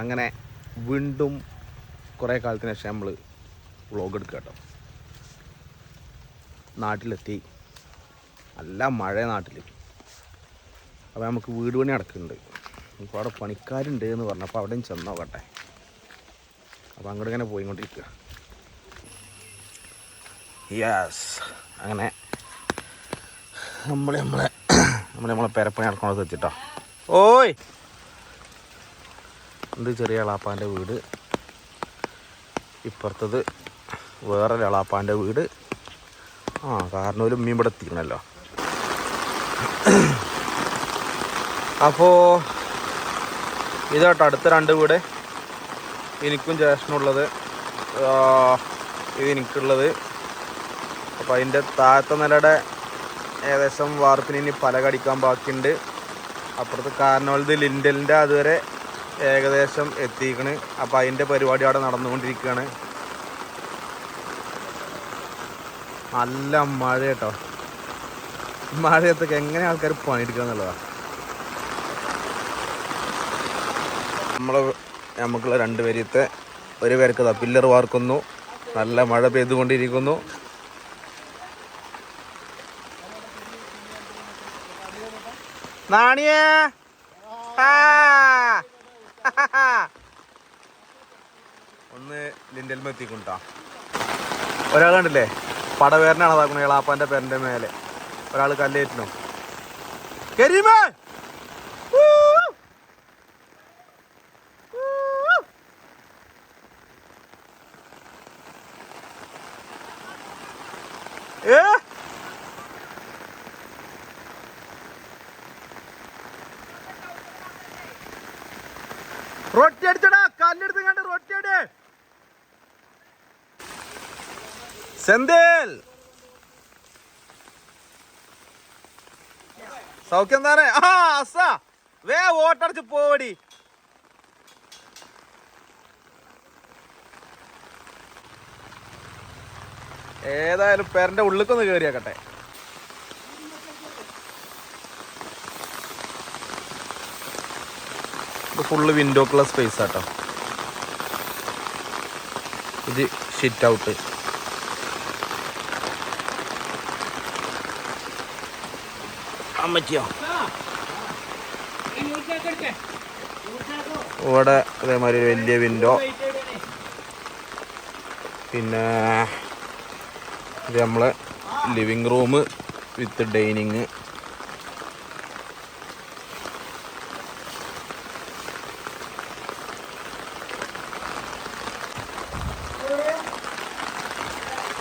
അങ്ങനെ വീണ്ടും കുറേ കാലത്തിന് ശേഷം നമ്മൾ വ്ളോഗ് എടുക്കുക കേട്ടോ. നാട്ടിലെത്തി. നല്ല മഴ നാട്ടിൽ അപ്പോൾ നമുക്ക് വീട് പണി നടക്കുന്നുണ്ട്. അപ്പോൾ അവിടെ പണിക്കാരുണ്ട് എന്ന് പറഞ്ഞപ്പോൾ അവിടെയും ചെന്ന് നോക്കട്ടെ അപ്പോൾ അങ്ങോട്ട് ഇങ്ങനെ പോയിക്കൊണ്ടിരിക്കുക. യെസ് അങ്ങനെ നമ്മൾ നമ്മളെ നമ്മൾ നമ്മളെ പെരപ്പണി നടക്കണത് വെച്ചിട്ടോ ഓയ്! ഇത് ചെറിയ എളാപ്പാന്റെ വീട്. ഇപ്പുറത്തത് വേറെ എളാപ്പാന്റെ വീട്. ആ കാരണം ഒരു ഉമ്മയും ഇവിടെ എത്തിക്കണല്ലോ. അപ്പോൾ ഇതാട്ടോ അടുത്ത രണ്ട് വീട്. എനിക്കും ജ്യേഷ്ഠനുള്ളത്. ഇത് എനിക്കുള്ളത്. അപ്പോൾ അതിന്റെ താഴത്തെ നിലയുടെ ഏകദേശം വാർപ്പിന് ഇനി പല കടിക്കാൻ ബാക്കിയുണ്ട്. അപ്പുറത്ത് കാരണവലത് ലിൻഡലിന്റെ അതുവരെ ഏകദേശം എത്തിക്കണ്. അപ്പം അതിന്റെ പരിപാടി അവിടെ നടന്നുകൊണ്ടിരിക്കുകയാണ്. നല്ല മഴ കേട്ടോ. മഴയത്തൊക്കെ എങ്ങനെ ആൾക്കാർ പണിയെടുക്കുക എന്നുള്ളതാണ് നമ്മൾ നമുക്കുള്ള രണ്ട് പേരത്തെ ഒരു പേർക്ക് പില്ലർ വാർക്കുന്നു. നല്ല മഴ പെയ്തുകൊണ്ടിരിക്കുന്നു. നാണിയേ! ആ. ഒന്ന് ലിൻഡൽ എത്തിക്കൊണ്ടാ ഒരാൾ കണ്ടില്ലേ? പടവേരനാണ് അതാക്കണ ഇളാപ്പാന്റെ പേരന്റെ മേലെ. ഒരാൾ കല്ലേറ്റിനോ കരീമേ! സെന്തേൽ. സൗഖ്യം താനെ ആ അസ. വേ വോട്ടടിച്ച് പോടി. ഏതായാലും പെരന്റെ ഉള്ളിക്കൊന്ന് കയറിയാക്കട്ടെ ഫുള്ള് വിൻഡോക്കുള്ള സ്പേസ് ആട്ടോ. ഇത് ഷിറ്റ് ഔട്ട് അമ്മച്ചിയോ ഇവിടെ അതേമാതിരി വലിയ വിൻഡോ പിന്നെ ഇത് നമ്മളെ ലിവിങ് റൂം വിത്ത് ഡൈനിങ്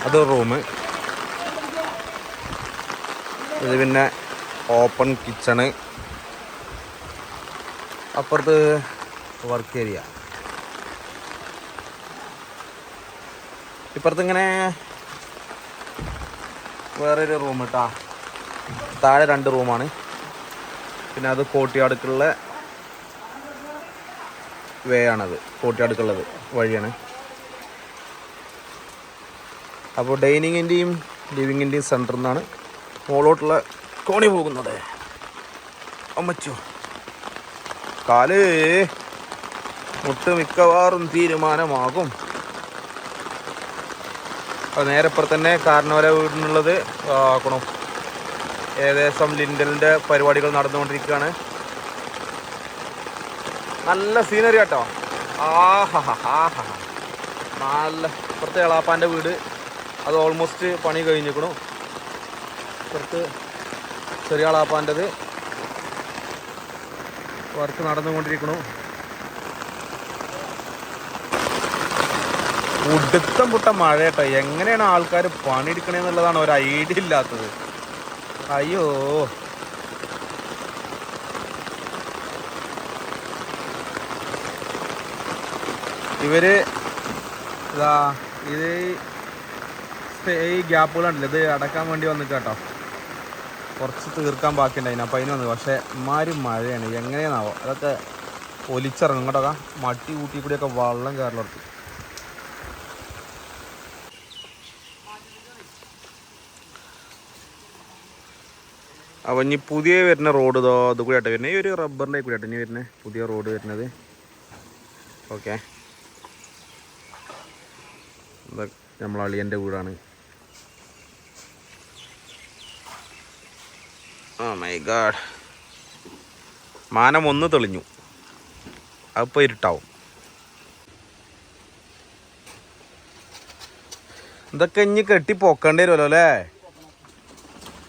അത് റൂം ഇത് പിന്നെ ഓപ്പൺ കിച്ചണ്. അപ്പുറത്ത് വർക്ക് ഏരിയ ഇപ്പുറത്ത് ഇങ്ങനെ വേറൊരു റൂം കേട്ടാ താഴെ രണ്ട് റൂമാണ് പിന്നെ അത് കോട്ടിയാടുക്കുള്ള വേ ആണത്. കോട്ടിയാടുക്കുള്ളത് വഴിയാണ്. അപ്പോൾ ഡൈനിങ്ങിന്റെയും ലിവിങ്ങിന്റെയും സെന്ററിൽ നിന്നാണ് മുകളോട്ടുള്ള കോണി പോകുന്നത്. അമ്മച്ചോ. കാൽ മുട്ട് മിക്കവാറും തീരുമാനമാകും. അത് നേരെ ഇപ്പുറത്ത് തന്നെ കാരണവര വീടിനുള്ളത് ആക്കണം ഏകദേശം ലിൻഡലിന്റെ പരിപാടികൾ നടന്നുകൊണ്ടിരിക്കുകയാണ്. നല്ല സീനറി കേട്ടോ ആഹാ നല്ല ഇപ്പുറത്തെ എളാപ്പാന്റെ വീട്. അത് ഓൾമോസ്റ്റ് പണി കഴിഞ്ഞിരിക്കണു ഇപ്പുറത്ത് ചെറിയ ആളാപ്പാന്റെത് വർക്ക് നടന്നുകൊണ്ടിരിക്കണു. ഉടുത്തം പുട്ട മഴ കേട്ടോ എങ്ങനെയാണ് ആൾക്കാർ പണിയെടുക്കണേന്നുള്ളതാണ് ഒരു ഐഡിയ ഇല്ലാത്തത്. അയ്യോ. ഇവർ ഇതാ ഇത് ഈ ഗ്യാപ്പുകളുണ്ടല്ലോ. ഇത് അടക്കാൻ വേണ്ടി വന്നു കേട്ടോ കുറച്ച് തീർക്കാൻ ബാക്കിയുണ്ടായിരുന്നു അപ്പം അതിന് വന്നു. പക്ഷേ ഇമാരി മഴയാണ്. എങ്ങനെയാണാവോ? അതൊക്കെ ഒലിച്ചിറങ്ങും. കേട്ടോ മട്ടി കൂട്ടി കൂടിയൊക്കെ വെള്ളം കയറലർത്തി അപ്പം ഇനി പുതിയ വരുന്ന റോഡ് ഇതോ അത് കൂടി ആട്ടെ വരുന്നത്. ഈ ഒരു റബ്ബറിന്റെ കൂടി ആട്ടെ ഇനി വരുന്നത്. പുതിയ റോഡ് വരുന്നത്. ഓക്കെ. നമ്മളെ അളിയന്റെ വീടാണ്. ഓ മൈ ഗാഡ് മാനം ഒന്ന് തെളിഞ്ഞു. അതിപ്പോൾ ഇരുട്ടാവും. ഇതൊക്കെ ഇനി കെട്ടി പൊക്കേണ്ടി വരുമല്ലോ അല്ലേ?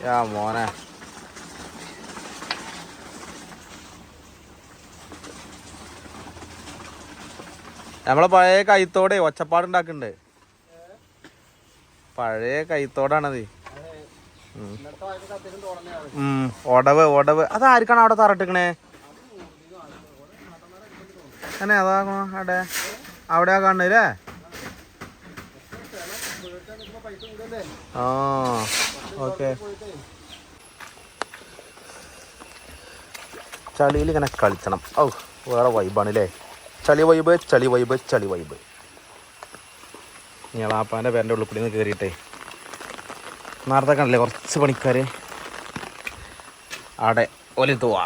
യാ മോനെ. നമ്മളെ പഴയ കൈത്തോടെ ഒച്ചപ്പാടുണ്ടാക്കുന്നുണ്ട് പഴയ കൈത്തോടാണത്. ഒടവ് ഒടവ്. അതാർക്കാണ് അവിടെ തറട്ടിക്കണേ? അങ്ങനെ അതാ അവിടെ അവിടെ കാണുന്നില്ലേ ആ ഓക്കെ. ചളിയിൽ ഇങ്ങനെ കളിക്കണം ഔ വേറെ വൈബാണ് അല്ലേ ചളി വൈബ് ചളി വൈബ് ചളി വൈബ് ഞങ്ങളാപ്പാന്റെ പേരന്റെ ഉള്ളിൽ കൂടി നിന്ന് കയറിയിട്ടേ നേരത്തെ കണ്ടില്ലേ? കുറച്ച് പണിക്കാർ അവിടെ ഒലി തൂവാ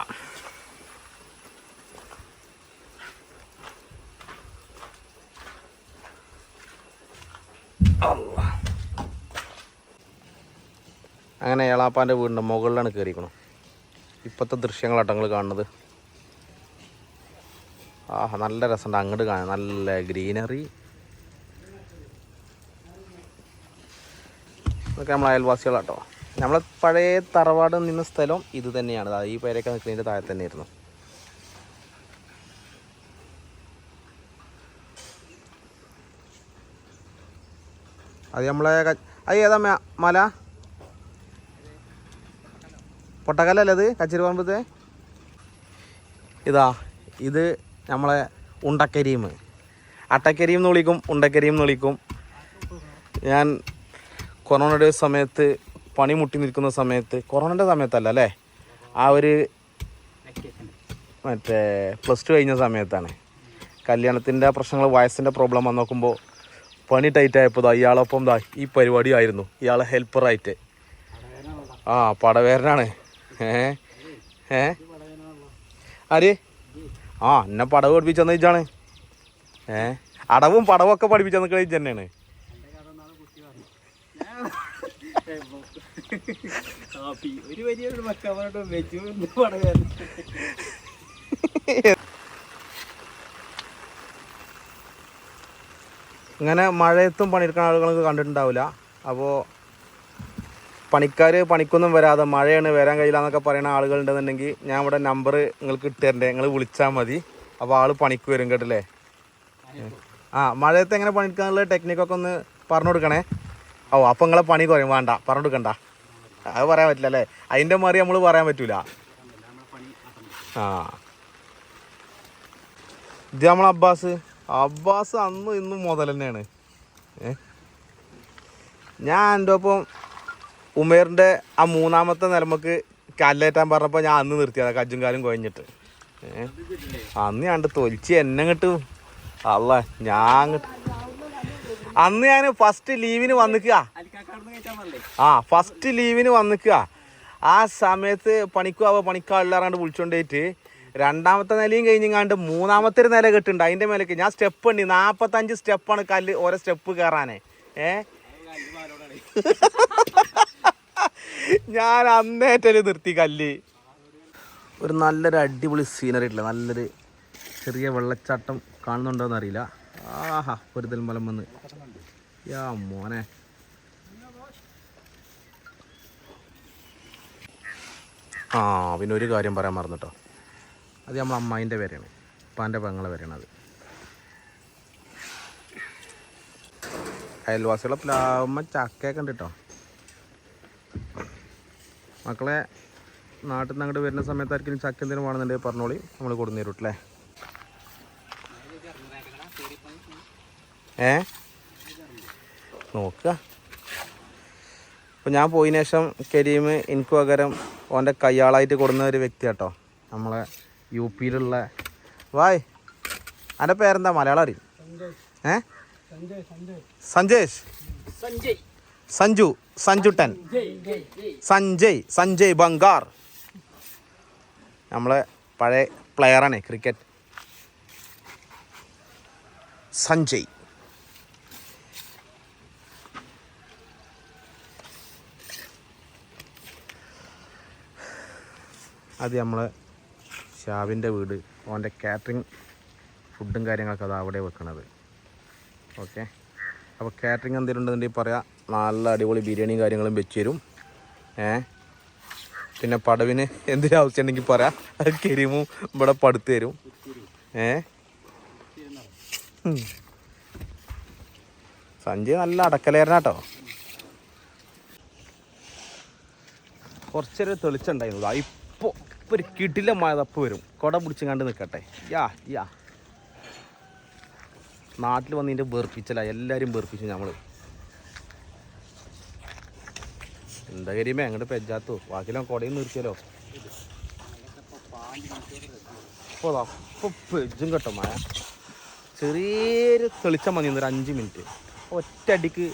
അങ്ങനെ ഏളാപ്പാന്റെ വീടിന്റെ മുകളിലാണ് കയറിക്കണം ഇപ്പോഴത്തെ ദൃശ്യങ്ങളാട്ടോ നിങ്ങൾ കാണുന്നത്. ആഹാ നല്ല രസമുണ്ട്. അങ്ങോട്ട് കാണാൻ നല്ല ഗ്രീനറി ഇതൊക്കെ നമ്മൾ അയൽവാസികളാട്ടോ. നമ്മളെ പഴയ തറവാട് നിന്ന സ്ഥലം ഇത് തന്നെയാണ്. ഈ പേരൊക്കെ നിൽക്കുന്നതിന്റെ താഴെ തന്നെ തന്നെയായിരുന്നു. അത് നമ്മളെ അത് ഏതാ മല? പൊട്ടക്കല്ലല്ലേ അത് കച്ചിരിപ്പറമ്പത്തെ ഇതാ ഇത് നമ്മളെ ഉണ്ടക്കരിയും അട്ടക്കരിയും എന്ന് വിളിക്കും ഉണ്ടക്കരിയും എന്ന് വിളിക്കും. ഞാൻ കൊറോണയുടെ സമയത്ത് പണി മുട്ടി നിൽക്കുന്ന സമയത്ത് കൊറോണയുടെ സമയത്തല്ല അല്ലേ? ആ ഒരു മറ്റേ പ്ലസ് ടു കഴിഞ്ഞ സമയത്താണ്. കല്യാണത്തിന്റെ പ്രശ്നങ്ങൾ വയസ്സിന്റെ പ്രോബ്ലം വന്ന് നോക്കുമ്പോൾ പണി ടൈറ്റ് ആയപ്പോൾ ദാ ഇയാളൊപ്പം ദാ ഈ പരിപാടി ആയിരുന്നു. ഇയാളെ ഹെൽപ്പറായിട്ട് ആ പടവേരനാണ്. ഏ ഏ. ആര്? ആ എന്നെ പടവ് പഠിപ്പിച്ചെന്ന് വെച്ചാണ് ഏ അടവും ഒക്കെ പഠിപ്പിച്ചെന്ന് കഴിച്ച് തന്നെയാണ്. ഒരു വെച്ചു ഇങ്ങനെ മഴയത്തും പണിയെടുക്കുന്ന ആളുകൾക്ക് കണ്ടിട്ടുണ്ടാവില്ല. അപ്പോ പണിക്കാർ പണിക്കൊന്നും വരാതെ മഴയാണ് വരാൻ കഴിയില്ല എന്നൊക്കെ പറയുന്ന ആളുകളുണ്ടെന്നുണ്ടെങ്കിൽ ഞാൻ ഇവിടെ നമ്പർ നിങ്ങൾക്ക് ഇട്ടുതരണ്ടേ. നിങ്ങൾ വിളിച്ചാൽ മതി. അപ്പോൾ ആൾ പണിക്ക് വരും കേട്ടല്ലേ ആ മഴയത്ത് എങ്ങനെ പണിക്കാനുള്ള ടെക്നിക്കൊക്കെ ഒന്ന് പറഞ്ഞു കൊടുക്കണേ. ഓ അപ്പോൾ നിങ്ങളെ പണി കുറയും. വേണ്ട പറഞ്ഞു കൊടുക്കണ്ട. അത് പറയാൻ പറ്റില്ല അല്ലേ? അതിന്റെ മറി നമ്മൾ പറയാൻ പറ്റൂല. ആ. ഇത് നമ്മൾ അബ്ബാസ്. അബ്ബാസ് അന്ന് ഇന്നും മുതൽ തന്നെയാണ്. ഞാൻ എന്റെ ഒപ്പം ഉമേറിന്റെ ആ മൂന്നാമത്തെ നിലമക്ക് കല്ലേറ്റാൻ പറഞ്ഞപ്പോൾ ഞാൻ അന്ന് നിർത്തി കജ്ജും കുഴഞ്ഞിട്ട്. ഏ? അന്ന് ഞാൻ തൊലിച്ച് എന്നെ ഇങ്ങോട്ട് അല്ല ഞാൻ അങ്ങോട്ട് അന്ന് ഞാൻ ഫസ്റ്റ് ലീവിന് വന്നിക്കുക. ആ ഫസ്റ്റ് ലീവിന് വന്നിക്കുക. ആ സമയത്ത് പണിക്കുവാ പണിക്കാളില്ലാറാണ്ട് വിളിച്ചോണ്ടേറ്റ് രണ്ടാമത്തെ നിലയും കഴിഞ്ഞങ്ങാണ്ട് മൂന്നാമത്തെ ഒരു നില കെട്ടുണ്ട്. അതിന്റെ മേലേക്ക് ഞാൻ സ്റ്റെപ്പ് ഉണ്ട്. നാൽപ്പത്തഞ്ച് സ്റ്റെപ്പാണ് കല്ല് ഓരോ സ്റ്റെപ്പ് കയറാനേ ഏ? ഞാൻ അന്നേറ്റൽ നിർത്തി കല്ല്. ഒരു നല്ലൊരു അടിപൊളി സീനറി ഇട്ടില്ല? നല്ലൊരു ചെറിയ വെള്ളച്ചാട്ടം കാണുന്നുണ്ടോ അറിയില്ല ആഹാ പൊരുതൽ മലം വന്ന്. യാ മോനെ. ആ പിന്നെ ഒരു കാര്യം പറയാൻ മറന്നിട്ടോ. അത് നമ്മൾ അമ്മായിന്റെ പേരാണ്. ഉപ്പാന്റെ പെങ്ങളെ പേരാണ് അത്. അയൽവാസികളെ പ്ലാവുമ്മ ചക്കയൊക്കെ ഉണ്ട് കേട്ടോ മക്കളെ നാട്ടിൽ നിന്ന് അങ്ങോട്ട് വരുന്ന സമയത്തായിരിക്കും ചക്ക എന്തെങ്കിലും വേണമെന്നുണ്ടെങ്കിൽ പറഞ്ഞോളി. നമ്മൾ കൊടുന്നു തരും ഏ? നോക്കുക. അപ്പോൾ ഞാൻ പോയതിനു ശേഷം കരീം എനിക്ക് പകരം ഓന്റെ കയ്യാളായിട്ട് കൊടുന്ന ഒരു വ്യക്തി കേട്ടോ. നമ്മളെ യു പിയിലുള്ള വായ്. എന്റെ പേരെന്താ? മലയാളം അറിയും ഏ? സഞ്ജേഷ്. സഞ്ജയ്. സഞ്ജു. സഞ്ജുട്ടൻ. ജയ് ജയ് ജയ് സഞ്ജയ്. സഞ്ജയ് ബംഗാർ. നമ്മളെ പഴയ പ്ലെയറാണ് ക്രിക്കറ്റ് സഞ്ജയ്. അത് നമ്മളെ ഷാവിന്റെ വീട് ഓന്റെ കാറ്ററിങ് ഫുഡും കാര്യങ്ങളൊക്കെ അത് അവിടെ വെക്കണത്. ഓക്കെ അപ്പോൾ കാറ്ററിങ് എന്തെങ്കിലും ഉണ്ടെന്നുണ്ടെങ്കിൽ പറയാം നല്ല അടിപൊളി ബിരിയാണിയും കാര്യങ്ങളും വെച്ച് തരും. ഏ? പിന്നെ പടവിന് എന്തെങ്കിലും ആവശ്യം ഉണ്ടെങ്കിൽ പറയാം അത് കരിമും ഇവിടെ പടുത്ത് തരും. ഏ. സഞ്ജയ് നല്ല അടക്കലേരനാട്ടോ. കുറച്ചൊരു തെളിച്ചുണ്ടായിരുന്നു ഇപ്പോൾ ഇപ്പോൾ ഒരു കിടില മഴ തപ്പ് വരും. കുട പിടിച്ച് കണ്ട് നിൽക്കട്ടെ യാ യാ. നാട്ടിൽ വന്ന് ഇതിന്റെ വേർപ്പിച്ചല്ല എല്ലാവരും വേർപ്പിച്ചു നമ്മൾ എന്താ കരിയുമ്പോ അങ്ങോട്ട് പെജാത്തു ബാക്കിലോ കൊടയും നിർത്തിയല്ലോ. ഇപ്പോൾ ഇപ്പോൾ പെജും കേട്ടോ മഴ. ചെറിയൊരു തെളിച്ചം മതി ഒരു അഞ്ച് മിനിറ്റ്. ഒറ്റയടിക്ക്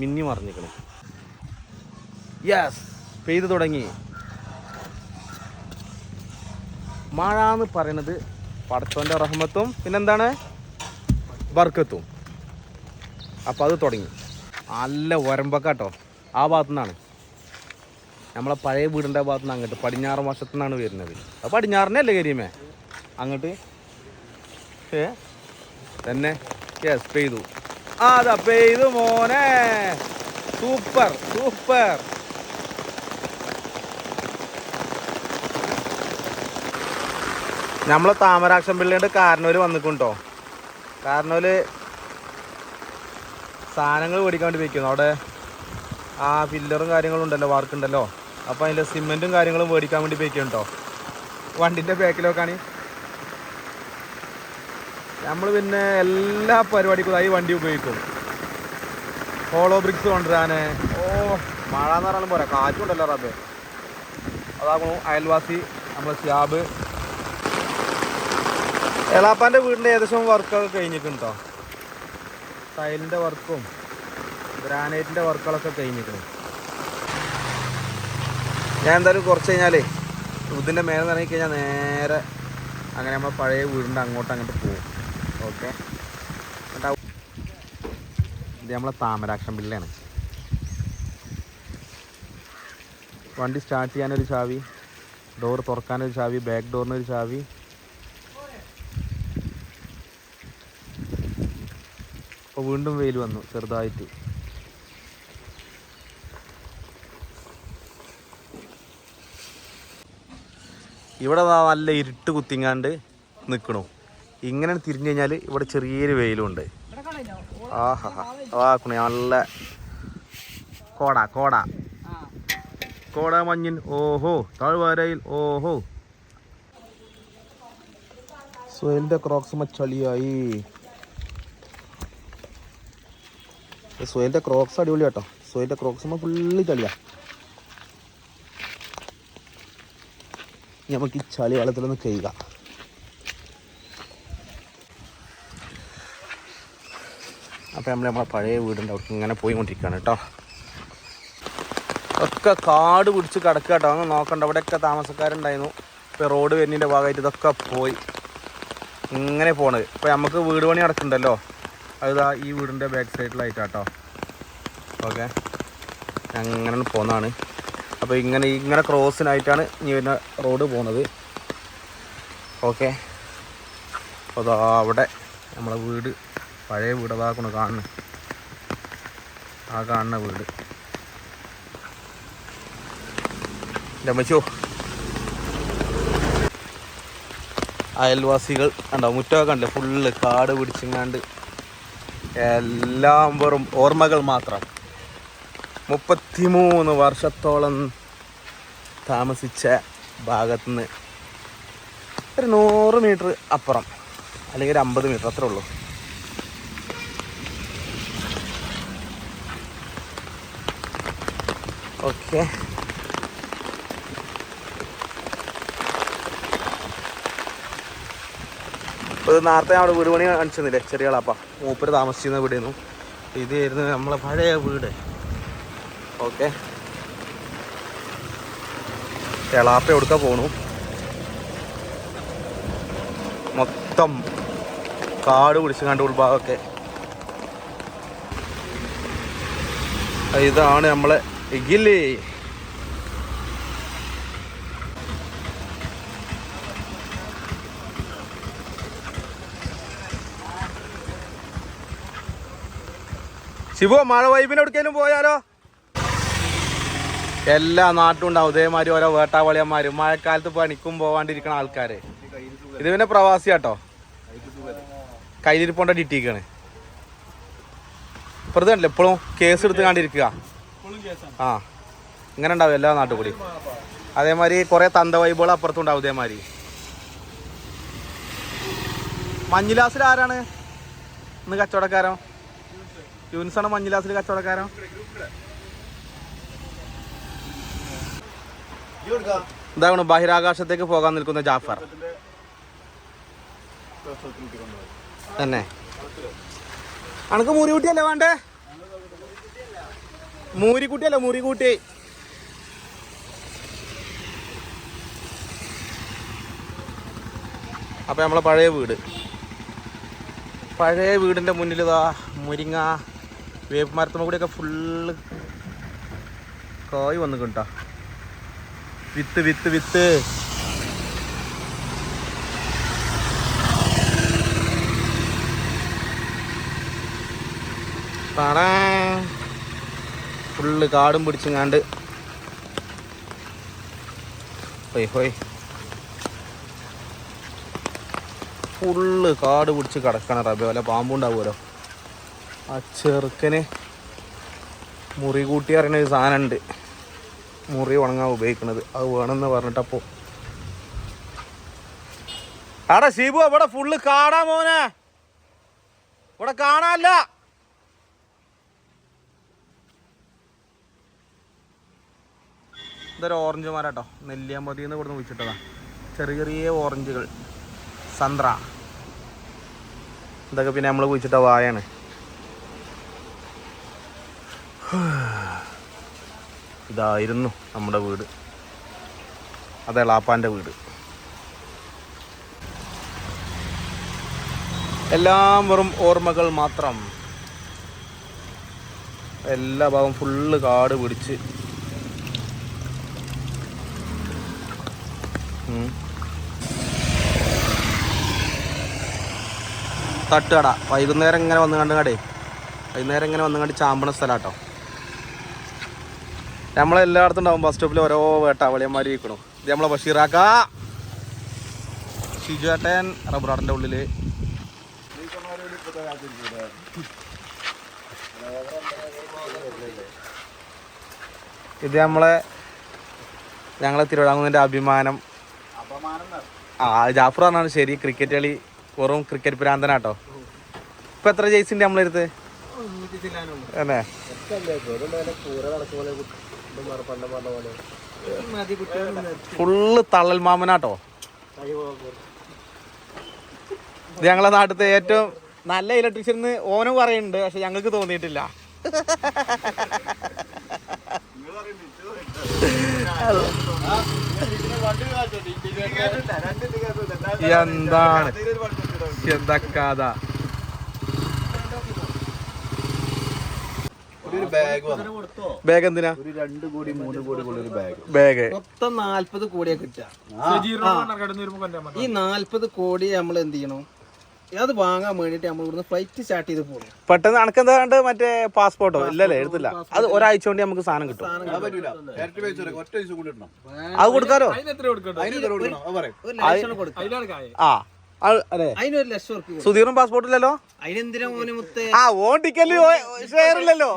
മിന്നി മറിഞ്ഞിക്കണം യെസ് പെയ്തു തുടങ്ങി. മഴ എന്ന് പറയണത് പടച്ചോന്റെ റഹ്മത്തും പിന്നെന്താണ്? ബർക്കത്തും. അപ്പം അത് തുടങ്ങി. നല്ല ഒരമ്പക്കാട്ടോ ആ ഭാഗത്തു നിന്നാണ് നമ്മളെ പഴയ വീടിന്റെ ഭാഗത്തു നിന്ന് അങ്ങോട്ട് പടിഞ്ഞാറ് വശത്തു നിന്നാണ് വരുന്നത്. അപ്പോൾ പടിഞ്ഞാറിനെ അല്ലേ കരിയമേ അങ്ങോട്ട് ഏ? തന്നെ യെസ് പെയ്തു. അതാ പെയ്തു മോനെ. Super super. നമ്മളെ താമരാക്ഷം പിള്ളേണ്ട് കാരണവര് വന്നിക്കുണ്ടോ കാരണവര് സാധനങ്ങൾ മേടിക്കാൻ വേണ്ടി വെക്കുന്നു അവിടെ ആ പില്ലറും കാര്യങ്ങളും ഉണ്ടല്ലോ വർക്ക് ഉണ്ടല്ലോ. അപ്പോൾ അതിന്റെ സിമെന്റും കാര്യങ്ങളും മേടിക്കാൻ വേണ്ടി വെക്കുന്നുണ്ടോ വണ്ടിന്റെ ബാക്കിലൊക്കെയാണ് നമ്മൾ പിന്നെ എല്ലാ പരിപാടിക്കും ഈ വണ്ടി ഉപയോഗിക്കും. ഹോളോ ബ്രിക്സ് കൊണ്ടുവരാൻ ഓ മഴ എന്ന് പറഞ്ഞാലും പോരാ. കാറ്റുണ്ടല്ലോ റബ്ബ്. അതാകുന്നു അയൽവാസി നമ്മൾ സ്യാബ്. എളാപ്പാന്റെ വീടിന്റെ ഏകദേശം വർക്കൊക്കെ കഴിഞ്ഞിട്ടുണ്ടോ? ടൈലിന്റെ വർക്കും ഗ്രാനൈറ്റിന്റെ വർക്കുകളൊക്കെ കഴിഞ്ഞിട്ടുണ്ട്? ഞാൻ എന്തായാലും കുറച്ച് കഴിഞ്ഞാലേ ഇതിന്റെ മേലെ ഇറങ്ങി കഴിഞ്ഞാൽ നേരെ അങ്ങനെ നമ്മൾ പഴയ വീടിന്റെ അങ്ങോട്ട് അങ്ങോട്ട് പോകും. ഓക്കെ? ഇത് നമ്മളെ താമരാക്ഷം പിള്ളയാണ്. വണ്ടി സ്റ്റാർട്ട് ചെയ്യാനൊരു ചാവി ഡോർ തുറക്കാനൊരു ചാവി ബാക്ക് ഡോറിനൊരു ചാവി അപ്പോൾ വീണ്ടും വെയിൽ വന്നു ചെറുതായിട്ട്. ഇവിടെ നല്ല ഇരുട്ട് കുത്തിങ്ങാണ്ട് നിൽക്കണു ഇങ്ങനെ തിരിഞ്ഞു കഴിഞ്ഞാൽ ഇവിടെ ചെറിയൊരു വെയിലുണ്ട്. ആഹാ ആക്കണേ നല്ല കോട കോട. കോട മഞ്ഞിൻ ഓഹോ താഴ്വാരയിൽ ഓഹോ. സോയിലിന്റെ ക്രോക്സ് ചളിയായി സ്വയലിന്റെ ക്രോക്സ് അടിപൊളി കേട്ടോ. സോയിലിന്റെ ക്രോക്സ് ഫുള്ളി ചളിയാ. ഇനി നമുക്ക് ഈ ചളി വെള്ളത്തിലൊന്ന് കഴിയുക അപ്പോൾ നമ്മൾ നമ്മളെ പഴയ വീടിന്റെ അവിടെ ഇങ്ങനെ പോയിക്കൊണ്ടിരിക്കുകയാണ് കേട്ടോ. ഒക്കെ കാട് പിടിച്ച് കിടക്കുക കേട്ടോ. അങ്ങ് നോക്കണ്ട അവിടെയൊക്കെ താമസക്കാരുണ്ടായിരുന്നു. ഇപ്പോൾ റോഡ് വരുന്നതിന്റെ ഭാഗമായിട്ട് ഇതൊക്കെ പോയി. ഇങ്ങനെ പോണത്. ഇപ്പോൾ നമുക്ക് വീട് പണി നടക്കുന്നുണ്ടല്ലോ അതാ ഈ വീടിന്റെ ബാക്ക് സൈഡിലായിട്ടാട്ടോ ഓക്കെ. അങ്ങനെ പോന്നതാണ് അപ്പോൾ ഇങ്ങനെ ഇങ്ങനെ ക്രോസിനായിട്ടാണ് ഇനി വരുന്ന റോഡ് പോണത് ഓക്കെ. അപ്പോൾ അതാ അവിടെ നമ്മളെ വീട് പഴയ വീട് അതാക്കണം കാണുന്നത് ആ കാണുന്ന വീട്. അമ്മച്ചോ അയൽവാസികൾ ഉണ്ടാവും മുറ്റമൊക്കെ ഉണ്ട് ഫുള്ള് കാട് പിടിച്ചിങ്ങാണ്ട് എല്ലാം വെറും ഓർമ്മകൾ മാത്രം. മുപ്പത്തിമൂന്ന് വർഷത്തോളം താമസിച്ച ഭാഗത്തുനിന്ന് ഒരു നൂറ് മീറ്റർ അപ്പുറം അല്ലെങ്കിൽ ഒരു അമ്പത് മീറ്റർ അത്രേ ഉള്ളൂ. ഓക്കെ. ഇപ്പോൾ ഇത് നേരത്തെ അവിടെ വീട് പണി കാണിച്ചെന്നില്ലേ ചെറിയ ആളാപ്പ മൂപ്പര് താമസിച്ചിരുന്ന വീടായിരുന്നു ഇതായിരുന്നു നമ്മളെ പഴയ വീട്. ഓക്കെ. എളാപ്പ എവിടുക്ക പോണു? മൊത്തം കാട് പിടിച്ച് കണ്ട ഉൾഭാഗമൊക്കെ. ഇതാണ് നമ്മളെ ഇഗിലി. ശിവു മഴ വൈബിന് എവിടേക്കേലും പോയാലോ? എല്ലാ നാട്ടും ഉണ്ടാവും. ഇതേമാതിരി ഓരോ വേട്ടാവളിയന്മാരും മഴക്കാലത്ത് പണിക്കും പോവാണ്ടിരിക്കണ ആൾക്കാര്. ഇത് പിന്നെ പ്രവാസി കേട്ടോ കയ്യിലിരിപ്പോണ്ട ഡിറ്റിക്കാണ് ഇപ്പുറത്ത് കണ്ടില്ല? എപ്പോഴും കേസ് എടുത്ത് കണ്ടിരിക്കുക. ആ ഇങ്ങനെ ഉണ്ടാവും എല്ലാ നാട്ടിൽ കൂടി. അതേമാതിരി കുറെ തന്ത വൈബുകൾ അപ്പുറത്തും ഉണ്ടാവും ഇതേമാതിരി. മഞ്ഞിലാസിൽ ആരാണ്? ഇന്ന് കച്ചവടക്കാരൻ? യൂനിസാണ് മഞ്ഞിലാസിൽ കച്ചവടക്കാരൻ. ഇതാണ് ബഹിരാകാശത്തേക്ക് പോകാൻ നിൽക്കുന്ന ജാഫർ. തന്നെ. അനക്ക് മൂരിക്കുട്ടിയല്ലേ വേണ്ടേ? മൂരിക്കുട്ടിയല്ലേ മൂരിക്കുട്ടി? അപ്പൊ നമ്മളെ പഴയ വീട്. പഴയ വീടിന്റെ മുന്നിൽ ഇതാ മുരിങ്ങ വേപ്പ് മരത്തുമ്പോൾ കൂടിയൊക്കെ ഫുള്ള് കായ് വന്നു കിട്ടാ. വിത്ത് വിത്ത് വിത്ത്. ഫുള്ള് കാടും പിടിച്ചങ്ങാണ്ട്. ഫുള്ള് കാട് പിടിച്ച് കിടക്കണ റബി വല്ല പാമ്പുണ്ടാവുമല്ലോ ആ ചെറുക്കന് മുറി കൂട്ടി അറിയണ ഒരു സാധനം ഉണ്ട് മുറി ഉണങ്ങാൻ ഉപയോഗിക്കുന്നത് അത് വേണമെന്ന് പറഞ്ഞിട്ടപ്പോ ആടാ ഷീബു അവിടെ ഫുള്ള് കാണാ മോനെ. ഇവിടെ കാണാല്ല ഇതൊരു ഓറഞ്ച് മാരാട്ടോ. നെല്ലിയാമ്പതി നിന്ന് ഇവിടുന്ന് വിളിച്ചിട്ടതാ. ചെറിയ ചെറിയ ഓറഞ്ചുകൾ സന്ത്ര ഇതൊക്കെ പിന്നെ നമ്മൾ കുഴിച്ചിട്ട വായാണ്. ഇതായിരുന്നു നമ്മുടെ വീട്. അതെ ലാപ്പാന്റെ വീട്. എല്ലാം വെറും ഓർമ്മകൾ മാത്രം. എല്ലാ ഭാഗം ഫുള്ള് കാട് പിടിച്ച്. തട്ടുകട. വൈകുന്നേരം ഇങ്ങനെ വന്ന് കണ്ട് കടേ വൈകുന്നേരം ഇങ്ങനെ വന്ന് കണ്ട് ചാമ്പണ സ്ഥലാട്ടോ നമ്മളെല്ലായിടത്തും ഉണ്ടാവും ബസ് സ്റ്റോപ്പിൽ ഓരോ വേട്ടാവളിയന്മാർ ഇരിക്കണു. ഇത് നമ്മളെ ബഷീറാക്ക ഷിജുവേട്ടൻ റബ്ബറാടിന്റെ ഉള്ളിൽ ഇത് നമ്മളെ ഞങ്ങളെ തിരുവിതാംകൂറിന്റെ അഭിമാനം. ആ ജാഫർ പറഞ്ഞാണ് ശരി ക്രിക്കറ്റ് കളി വെറും ക്രിക്കറ്റ് ഭ്രാന്തനാട്ടോ ഇപ്പൊ എത്ര ജയിച്ചിണ്ട് നമ്മളെടുത്ത് അല്ലേ? ഫുള്ള് തള്ളൽ മാമനാട്ടോ. ഇത് ഞങ്ങളെ നാട്ടിലത്തെ ഏറ്റവും നല്ല ഇലക്ട്രീഷ്യൻ ഓനും പറയുന്നുണ്ട് പക്ഷെ ഞങ്ങൾക്ക് തോന്നിയിട്ടില്ല. എന്താണ്? എന്താ കഥ? ബാഗ് എന്തിനാ? ഒരു രണ്ട് കോടി മൂന്ന് കോടി ഒരു ബാഗ് ബാഗ് മൊത്തം നാല്പത് കോടിയാ കിട്ടുക. ഈ നാല്പത് കോടി നമ്മൾ എന്ത് ചെയ്യണം? അത് വാങ്ങാൻ വേണ്ടിട്ട് നമ്മൾ ഇവിടുന്ന് ഫ്ലൈറ്റ് സ്റ്റാർട്ട് ചെയ്ത് പോകും പെട്ടെന്ന് അനക്കെന്താ കണ്ട് മറ്റേ പാസ്പോർട്ടോ ഇല്ലല്ലേ എടുത്തില്ല. അത് ഒരാഴ്ച കൊണ്ട് നമുക്ക് സാധനം കിട്ടും. അത് കൊടുക്കാലോ? അതിന് എത്ര കൊടുക്കണം? അത് പറയും. ഒരു ലക്ഷം കൊടുക്കാം. ആ. സുധീറും പാസ്പോർട്ട് ഇല്ലല്ലോ? അതിനെന്തിനാ മോനെ മുത്തേ? ആ ഓൺ ടിക്കറ്റ് ഷെയർ ഇല്ലല്ലോ.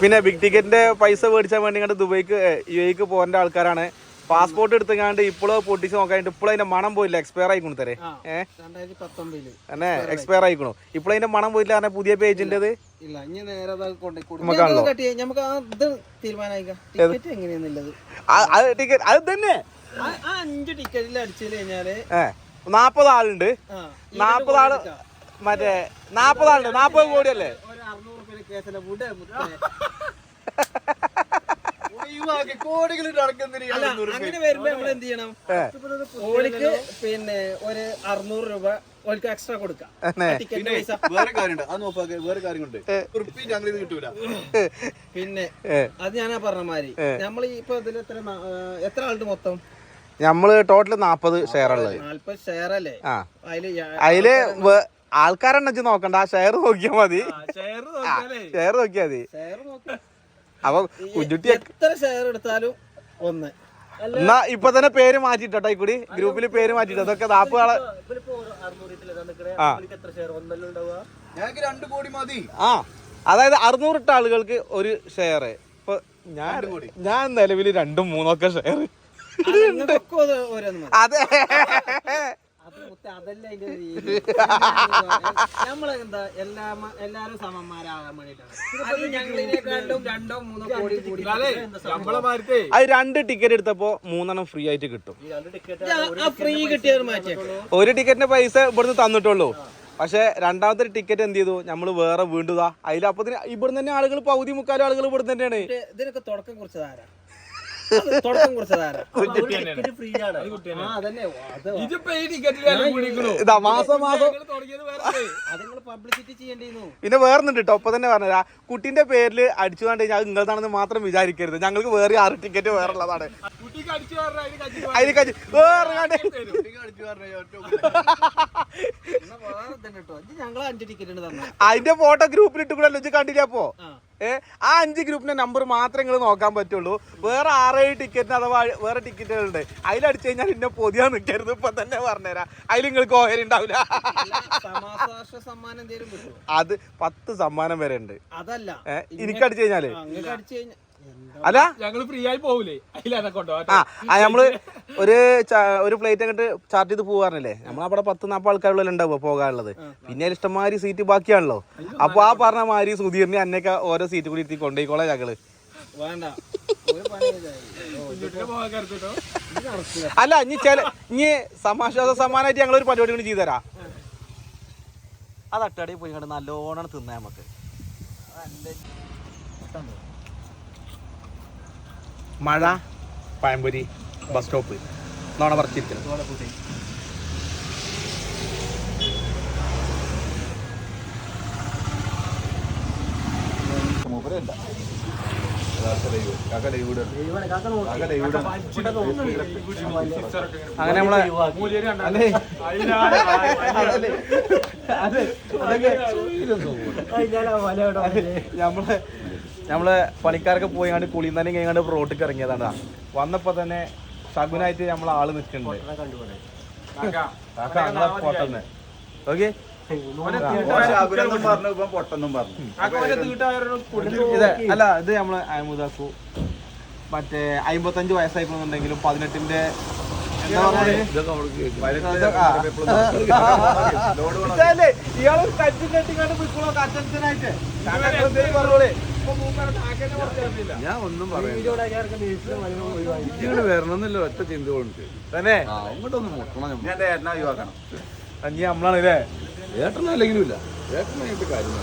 പിന്നെ ബിഗ് ടിക്കറ്റിന്റെ പൈസ മേടിച്ചാൽ വേണ്ടി കണ്ട് ദുബൈക്ക് യു എക്ക് പോകേണ്ട ആൾക്കാരാണ്. പാസ്പോർട്ട് എടുത്തുകാണ്ട് ഇപ്പോഴും പൊട്ടിച്ച് നോക്കാണ്ട് ഇപ്പോഴും അതിന്റെ മണം പോയില്ല. എക്സ്പയർ ആയിക്കണു തരേ. ഏഹ് രണ്ടായിരത്തി പത്തൊമ്പതിൽ. എക്സ്പയർ ആയിക്കണു. ഇപ്പോഴും അതിന്റെ മണം പോയില്ല കാരണം പുതിയ പേജിന്റേത് ഇല്ല ഇനി നേരെ അത് നമുക്ക് ആ ഇത് തീരുമാനമായിക്കാം ടിക്കറ്റ് എങ്ങനെയാന്നുള്ളത്. അത് ടിക്കറ്റ് അത് തന്നെ ആ അഞ്ച് ടിക്കറ്റിൽ അടിച്ചു കഴിഞ്ഞാൽ നാപ്പത് ആളുണ്ട്. നാപ്പത് ആൾ മറ്റേ നാപ്പത് ആളുണ്ട് നാപ്പത് കോടിയല്ലേ? ഒരു അറുന്നൂറ് രൂപ കേസല്ല വിട മുത്തേ ബാക്കി കോടികൾ നടക്കുന്നതിന് അല്ല അങ്ങനെ വരുമ്പോ നമ്മൾ എന്ത് ചെയ്യണം? ഓടിക്ക് പിന്നെ ഒരു അറുന്നൂറ് രൂപ ഓൾക്ക് എക്സ്ട്രാ കൊടുക്കാം. ടിക്കറ്റ് പൈസ. വേറെ കാര്യമുണ്ട്. അത് വേറെ കാര്യമുണ്ട്. കിട്ടൂല. പിന്നെ അത് ഞാനാ പറഞ്ഞ മാതിരി. നമ്മൾ ഇപ്പൊ ഇതിൽ എത്ര എത്ര ആളുണ്ട് മൊത്തം? നമ്മൾ ടോട്ടൽ നാപ്പത് ഷെയർ ഉള്ളത്. നാല്പത് ഷെയർ അല്ലേ? അതിൽ ആൾക്കാരെണ്ണച്ച് നോക്കണ്ട ആ ഷെയർ നോക്കിയാ മതി. ഷെയർ നോക്കിയാലേ. ഷെയർ നോക്കിയാ മതി. ഷെയർ നോക്കി. അപ്പൊ കുഞ്ഞുട്ടി എത്ര ഷെയർ എടുത്താലും ഒന്ന്. എന്നാ ഇപ്പൊ തന്നെ പേര് മാറ്റിട്ടോ ഈ കൂടി? ഗ്രൂപ്പിൽ പേര് മാറ്റിട്ടോ അതൊക്കെ മതി. ആ. അതായത് അറുന്നൂറിട്ട ആളുകൾക്ക് ഒരു ഷെയർ ഇപ്പൊ ഞാൻ ഞാൻ നിലവിൽ രണ്ടും മൂന്നൊക്കെ ഷെയർ അത്. അതല്ല അതിന്റെ രീതി. നമ്മളെന്താ എല്ലാ എല്ലാരും സമന്മാരാകാൻ വേണ്ടിട്ടാണ് അത് രണ്ടോ മൂന്നോ കോടി കൂടി അത് രണ്ട് ടിക്കറ്റ് എടുത്തപ്പോ മൂന്നെണ്ണം ഫ്രീ ആയിട്ട് കിട്ടും. ആ ഫ്രീ കിട്ടിയത് മാറ്റിയേക്കോ. ഒരു ടിക്കറ്റിന്റെ പൈസ ഇവിടുന്ന് തന്നിട്ടുള്ളൂ. പക്ഷെ രണ്ടാമത്തെ ടിക്കറ്റ് എന്ത് ചെയ്തു? നമ്മൾ വേറെ വീണ്ടുതാ അതിലപ്പത്തിന് ഇവിടുന്ന് തന്നെ ആളുകൾ പകുതി മുക്കാലും ആളുകൾ ഇവിടുന്ന് തന്നെയാണ്. ഇതിനൊക്കെ തുടക്കം കുറിച്ചതാരാ തുടക്കം കുറിച്ചതാരാ ഇതാ മാസം മാസം. പിന്നെ വേറൊന്നുണ്ട് കേട്ടോ ഒപ്പം തന്നെ പറഞ്ഞാ കുട്ടിന്റെ പേരിൽ അടിച്ചു കണ്ടു കഴിഞ്ഞാൽ നിങ്ങളതാണെന്ന് മാത്രം വിചാരിക്കരുത്. ഞങ്ങൾക്ക് വേറെ ആറ് ടിക്കറ്റ് വേറെ ഉള്ളതാണ് കഞ്ചി വേറെ കണ്ട് അതിന്റെ ഫോട്ടോ ഗ്രൂപ്പിൽ ഇട്ടുകൂടല്ലോ കൂടെ കണ്ടില്ല അപ്പോ? ആ അഞ്ച് ഗ്രൂപ്പിന്റെ നമ്പർ മാത്രമേ നിങ്ങൾ നോക്കാൻ പറ്റുള്ളൂ. വേറെ ആറേഴ് ടിക്കറ്റിന് അഥവാ വേറെ ടിക്കറ്റുകളുണ്ട് അതിലടിച്ചു കഴിഞ്ഞാൽ ഇന്നെ പൊതിയാ നിൽക്കരുത് ഇപ്പൊ തന്നെ പറഞ്ഞുതരാം. അതിൽ നിങ്ങൾക്ക് ഓഹരി ഉണ്ടാവില്ല അത് പത്ത് സമ്മാനം വരെ ഉണ്ട്. അതല്ല. ഏഹ് എനിക്ക് അടിച്ചു കഴിഞ്ഞാൽ അല്ല? ഞങ്ങൾ ഫ്രീ ആയി പോകൂലേ ആ ആ നമ്മൾ ഒരു ഒരു പ്ലേറ്റ് അങ്ങോട്ട് ചാർട്ട് ചെയ്ത് പോകാറില്ലേ നമ്മളവിടെ പത്ത് നാൽപ്പത് ആൾക്കാരുള്ള ഉണ്ടാവുക പോകാനുള്ളത്. പിന്നെ ഇഷ്ടംമാതിരി സീറ്റ് ബാക്കിയാണല്ലോ. അപ്പൊ ആ പറഞ്ഞ മാതിരി സുധീറിനെ അന്നൊക്കെ ഓരോ സീറ്റ് കൂടി ഇരുത്തി കൊണ്ടുപോയിക്കോളാം ഞങ്ങൾ. അല്ല ഇനി ചില ഇനി സമാശ്വാസ സമ്മാനമായിട്ട് ഞങ്ങൾ ഒരു പരിപാടി കൂടി ചെയ്തുതരാം അത് അട്ടാടി പോയി കണ്ട് നല്ലോണം തിന്നാ നമുക്ക് മഴ പഴംപൊരി ബസ് സ്റ്റോപ്പ് നോണ പറിച്ചിരിക്കണം അങ്ങനെ നമ്മളെ അല്ലേ നമ്മൾ നമ്മൾ പണിക്കാരൊക്കെ പോയി കണ്ട് കുളിയും തന്നെ കഴിഞ്ഞാണ്ട് റോട്ടിക്ക് ഇറങ്ങിയതാണ്. വന്നപ്പോ തന്നെ ശകുനായിട്ട് നമ്മളെ ആൾ നിൽക്കുന്നുണ്ട് കാക്ക ഞങ്ങളെ പൊട്ടന്ന്. ഓക്കെ? അഭിനന്ദം പറഞ്ഞു ഇപ്പം പൊട്ടെന്നും പറഞ്ഞു. ഇത് അല്ല ഇത് നമ്മൾ അഹമ്മദാക്കു. മറ്റേ അമ്പത്തഞ്ച് വയസ്സായിപ്പോന്നുണ്ടെങ്കിലും പതിനെട്ടിന്റെ ഇയാൾ കച്ചും കെട്ടിക്കാണ്ട് പോയിക്കോളോ കച്ചനായിട്ട് ഞാൻ ഒന്നും പറയുന്നില്ല വരണമെന്നില്ല ഒറ്റ ചിന്ത കൊണ്ട് തന്നെ അങ്ങോട്ടൊന്നും മുട്ടണം ഞാൻ എന്റെ ഏട്ടനെ ഒഴിവാക്കണം. അഞ്ചി നമ്മളാണ് അല്ലേ ഏട്ടനല്ലെങ്കിലും ഇല്ല ഏട്ടനായിട്ട് കാര്യം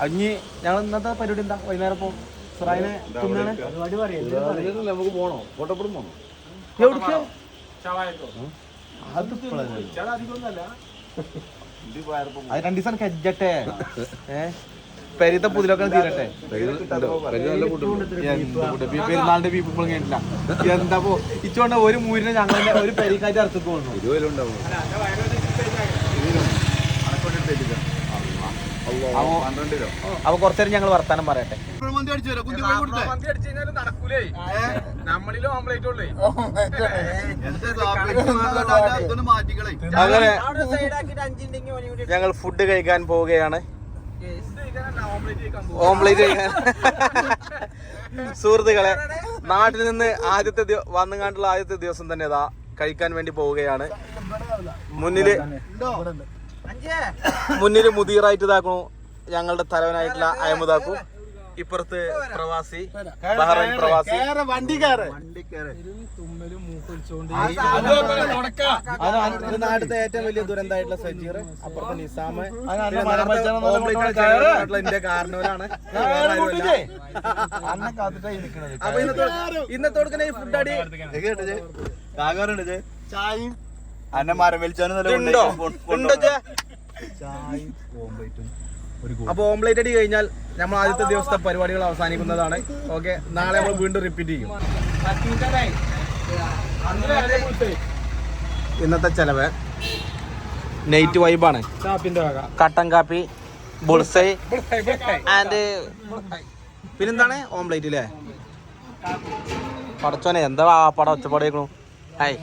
അഞ്ഞി ഞങ്ങൾ ഇന്നത്തെ പരിപാടി എന്താ? വൈകുന്നേരം പോകും സിറായിനെ നമുക്ക് പോണോ? കോട്ടപ്പുറം പോണോ? എവിടേക്ക്? അത് അത് രണ്ടു ദിവസം കജ്ജട്ടെ. ഏ? പെരീത്തെ പുതിലൊക്കെ തീരട്ടെ? പെരുന്നാളിന്റെ ബീഫ് ഇപ്പോൾ കേട്ടില്ല എന്താ പോ ഇച്ചോണ്ട ഒരു മൂരിനെ ഞങ്ങൾ ഒരു പെരിക്കാറ്റ് അറുത്തേക്ക് പോകുന്നു അപ്പൊ കുറച്ചേരം ഞങ്ങൾ വർത്താനം പറയട്ടെ. അങ്ങനെ ഞങ്ങൾ ഫുഡ് കഴിക്കാൻ പോവുകയാണ്. ഓംപ്ലേറ്റ് കഴിക്കാൻ സുഹൃത്തുക്കളെ നാട്ടിൽ നിന്ന് ആദ്യത്തെ വന്നു കണ്ടുള്ള ആദ്യത്തെ ദിവസം തന്നെ ഇതാ കഴിക്കാൻ വേണ്ടി പോവുകയാണ്. മുന്നിൽ മുന്നിൽ മുതിയറായിട്ട് ഇതാക്കണു. ഞങ്ങളുടെ തലവനായിട്ടുള്ള അഹമ്മദാക്കു ഇപ്പുറത്ത് പ്രവാസി ബഹ്റൈൻ പ്രവാസി നാട്ടിലത്തെ ഏറ്റവും വലിയ ദുരന്തമായിട്ടുള്ള സജീർ അപ്പുറത്തെ നിസാമ് എന്റെ കാരണവരാണ് അപ്പൊ ഇന്നത്തെ ഇന്നത്തെ കൊടുക്കുന്ന ഈ ഫുഡ് അടി ചായയും അന്നെ മരം വലിച്ചാനും ഉണ്ടോ ഉണ്ടോ? ചായയും ഒരു അപ്പൊ ഓംപ്ലേറ്റ് അടി കഴിഞ്ഞാൽ നമ്മൾ ആദ്യത്തെ ദിവസത്തെ പരിപാടികൾ അവസാനിക്കുന്നതാണ്. ഓക്കെ നാളെ നമ്മൾ വീണ്ടും റിപ്പീറ്റ് ചെയ്യും. ഇന്നത്തെ ചെലവ് നൈറ്റ് വൈബാണ് കട്ടൻ കാപ്പി ബുൾസൈ ആൻഡ് പിന്നെന്താണ് ഓംപ്ലേറ്റ് അല്ലേ പടച്ചോനെ എന്താ ആ പടം ഒച്ചപ്പാടേക്കണു? ഹായ്.